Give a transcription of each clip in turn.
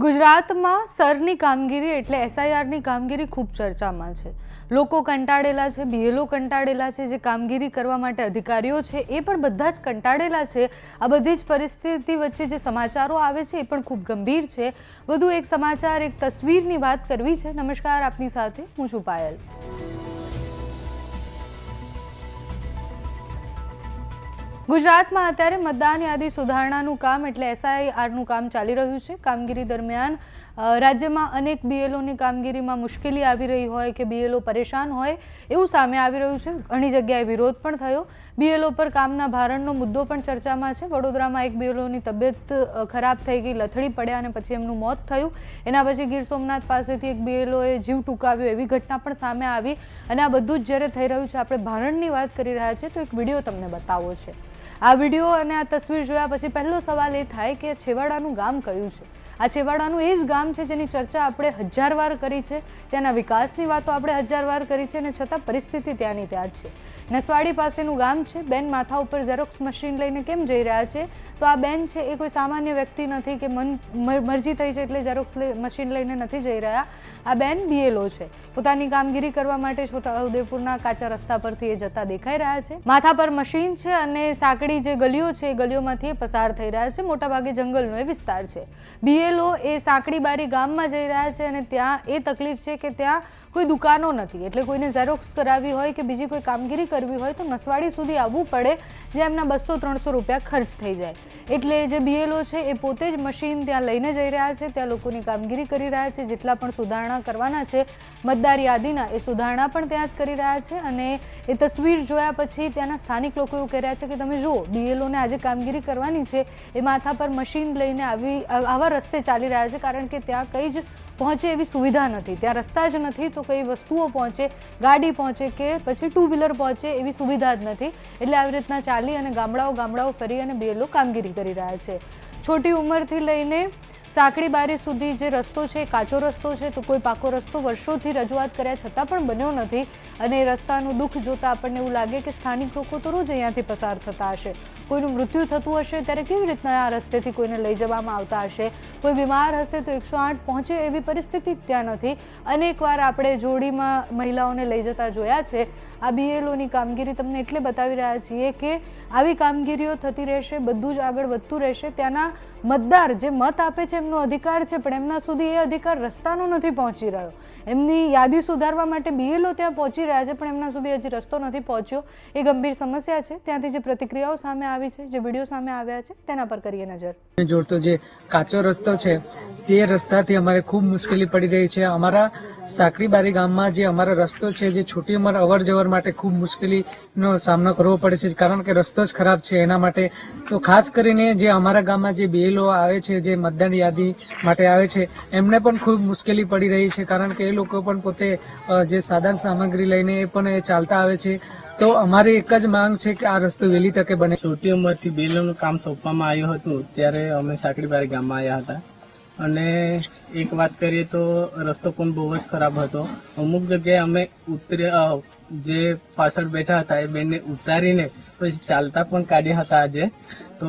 ગુજરાતમાં સરની કામગીરી એટલે એસઆઈઆરની કામગીરી ખૂબ ચર્ચામાં છે. લોકો કંટાળેલા છે બીએલઓ કંટાળેલા છે, જે કામગીરી કરવા માટે અધિકારીઓ છે, એ પણ બધા જ કંટાળેલા છે. આ બધી જ પરિસ્થિતિ વચ્ચે જે સમાચારો આવે છે એ પણ ખૂબ ગંભીર છે. વધુ એક સમાચાર, એક તસવીરની વાત કરવી છે. નમસ્કાર, આપની સાથે હું છું પાયલ. ગુજરાતમાં અત્યારે મતદાન યાદી સુધારણાનું કામ એટલે એસઆઈઆરનું કામ ચાલી રહ્યું છે. કામગીરી દરમિયાન રાજ્યમાં અનેક બીએલઓની કામગીરીમાં મુશ્કેલી આવી રહી હોય કે બીએલઓ પરેશાન હોય એવું સામે આવી રહ્યું છે. ઘણી જગ્યાએ વિરોધ પણ થયો. બીએલઓ પર કામના ભારણનો મુદ્દો પણ ચર્ચામાં છે. વડોદરામાં એક બીએલઓની તબિયત ખરાબ થઈ ગઈ, લથડી પડ્યા અને પછી એમનું મોત થયું. એના પછી ગીર સોમનાથ પાસેથી એક બીએલઓએ જીવ ટૂંકાવ્યો એવી ઘટના પણ સામે આવી. અને આ બધું જ જ્યારે થઈ રહ્યું છે, આપણે ભારણની વાત કરી રહ્યા છીએ, તો એક વીડિયો તમને બતાવવો છે. આ વીડિયો અને આ તસવીર જોયા પછી પહેલો સવાલ એ થાય કે છેવાડાનું ગામ કયું છે? આ છેવાડાનું એ જ ગામ છે જેની ચર્ચા આપણે હજાર વાર કરી છે ત્યાંના વિકાસની વાતો આપણે હજાર વાર કરી છે અને છતાં પરિસ્થિતિ ત્યાંની ત્યાં જ છે. નસવાડી પાસેનું ગામ છે, બેન માથા ઉપર ઝેરોક્સ મશીન લઈને કેમ જઈ રહ્યા છે? તો આ બેન છે એ કોઈ સામાન્ય વ્યક્તિ નથી કે મન મરજી થઈ છે એટલે ઝેરોક્સ મશીન લઈને નથી જઈ રહ્યા. આ બેન બીએલઓ છે. પોતાની કામગીરી કરવા માટે છોટાઉદેપુરના કાચા રસ્તા પરથી એ જતા દેખાઈ રહ્યા છે. માથા પર મશીન છે અને સાંકડી જે ગલીઓ છે એ ગલીઓમાંથી પસાર થઈ રહ્યા છે. મોટાભાગે જંગલનો એ વિસ્તાર છે. બીએલઓ એ સાંકડી બારી ગામમાં જઈ રહ્યા છે અને ત્યાં એ તકલીફ છે કે ત્યાં કોઈ દુકાનો નથી. એટલે કોઈને ઝેરોક્સ કરાવી હોય કે બીજી કોઈ કામગીરી કરવી હોય તો નસવાડી સુધી આવવું પડે જે એમના બસો ત્રણસો રૂપિયા ખર્ચ થઈ જાય. એટલે જે બીએલઓ છે એ પોતે જ મશીન ત્યાં લઈને જઈ રહ્યા છે. ત્યાં લોકોની કામગીરી કરી રહ્યા છે. જેટલા પણ સુધારણા કરવાના છે, મતદાર યાદીના એ સુધારણા પણ ત્યાં જ કરી રહ્યા છે. અને એ તસવીર જોયા પછી ત્યાંના સ્થાનિક લોકો એવું કહી રહ્યા છે કે તમે જુઓ બીએલઓને આજે કામગીરી કરવાની છે, એ માથા પર મશીન લઈને આવી આવા રસ્તે ચાલી રહ્યા છે, કારણ કે ત્યાં કંઈ જ પહોંચે એવી સુવિધા નથી. ત્યાં રસ્તા જ નથી તો કઈ વસ્તુઓ પહોંચે, ગાડી પહોંચે કે પછી ટુ વ્હીલર પહોંચે એવી સુવિધા જ નથી. એટલે આવી રીતના ચાલી અને ગામડાઓ ગામડાઓ ફરી અને બીએલઓ કામગીરી કરી રહ્યા છે. છોટી ઉંમરથી લઈને સાંકડી બારી સુધી જે રસ્તો છે, કાચો રસ્તો છે, તો કોઈ પાકો રસ્તો વર્ષોથી રજૂઆત કર્યા છતાં પણ બન્યો નથી અને એ રસ્તાનું દુઃખ જોતાં આપણને એવું લાગે કે સ્થાનિક લોકો તો રોજ અહીંયાથી પસાર થતા હશે. કોઈનું મૃત્યુ થતું હશે, ત્યારે કેવી રીતના આ રસ્તેથી કોઈને લઈ જવામાં આવતા હશે? કોઈ બીમાર હશે તો એકસો આઠ પહોંચે એવી પરિસ્થિતિ ત્યાં નથી. અનેકવાર આપણે જોડીમાં મહિલાઓને લઈ જતા જોયા છે. આ બીએલઓની કામગીરી તમને એટલે બતાવી રહ્યા છીએ કે આવી કામગીરીઓ થતી રહેશે, બધું જ આગળ વધતું રહેશે. ત્યાંના મતદાર જે મત આપે છે એમનો અધિકાર છે, પણ એમના સુધી એ અધિકાર રસ્તાનો નથી પહોંચી રહ્યો. એમની યાદી સુધારવા માટે બીએલઓ ત્યાં પહોંચી રહ્યા છે, પણ એમના સુધી હજી રસ્તો નથી પહોંચ્યો. એ ગંભીર સમસ્યા છે. ત્યાંથી જે પ્રતિક્રિયાઓ સામે આવી છે, જે વીડિયો સામે આવ્યા છે, તેના પર કરીએ નજર. જોડતો જે કાચો રસ્તો છે, તે રસ્તાથી અમારે ખૂબ મુશ્કેલી પડી રહી છે. અમારા સાકરીબારી ગામમાં જે અમારો રસ્તો છે, જે છોટી ઉંમર અવર જવર માટે ખૂબ મુશ્કેલીનો સામનો કરવો પડે છે, કારણ કે રસ્તો જ ખરાબ છે. એના માટે તો ખાસ કરીને જે અમારા ગામમાં જે બીએલઓ આવે છે, જે મતદાન યાદી માટે આવે છે. એમને પણ ખૂબ મુશ્કેલી પડી રહી છે, કારણ કે એ લોકો પણ પોતે જે સાધન સામગ્રી લઈને એ પણ ચાલતા આવે છે. તો અમારી એક જ માંગ છે કે આ રસ્તો વહેલી તકે બને. છોટી ઉંમરથી બેલોનું કામ સોંપવામાં આવ્યું હતું, ત્યારે અમે સાંકડીબારી ગામમાં આવ્યા હતા. અને એક વાત કરીએ તો રસ્તો પણ બહુ જ ખરાબ હતો. અમુક જગ્યાએ અમે ઉતરે જે પાછળ બેઠા હતા, એ બેનને ઉતારીને પછી ચાલતા પણ કાઢ્યા હતા આજે. તો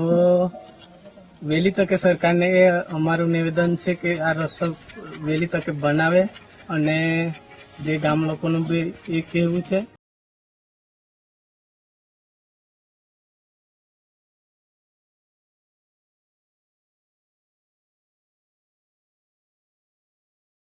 વહેલી તકે સરકારને એ અમારું નિવેદન છે કે આ રસ્તો વહેલી તકે બનાવે અને જે ગામ લોકોનું બી એ કહેવું છે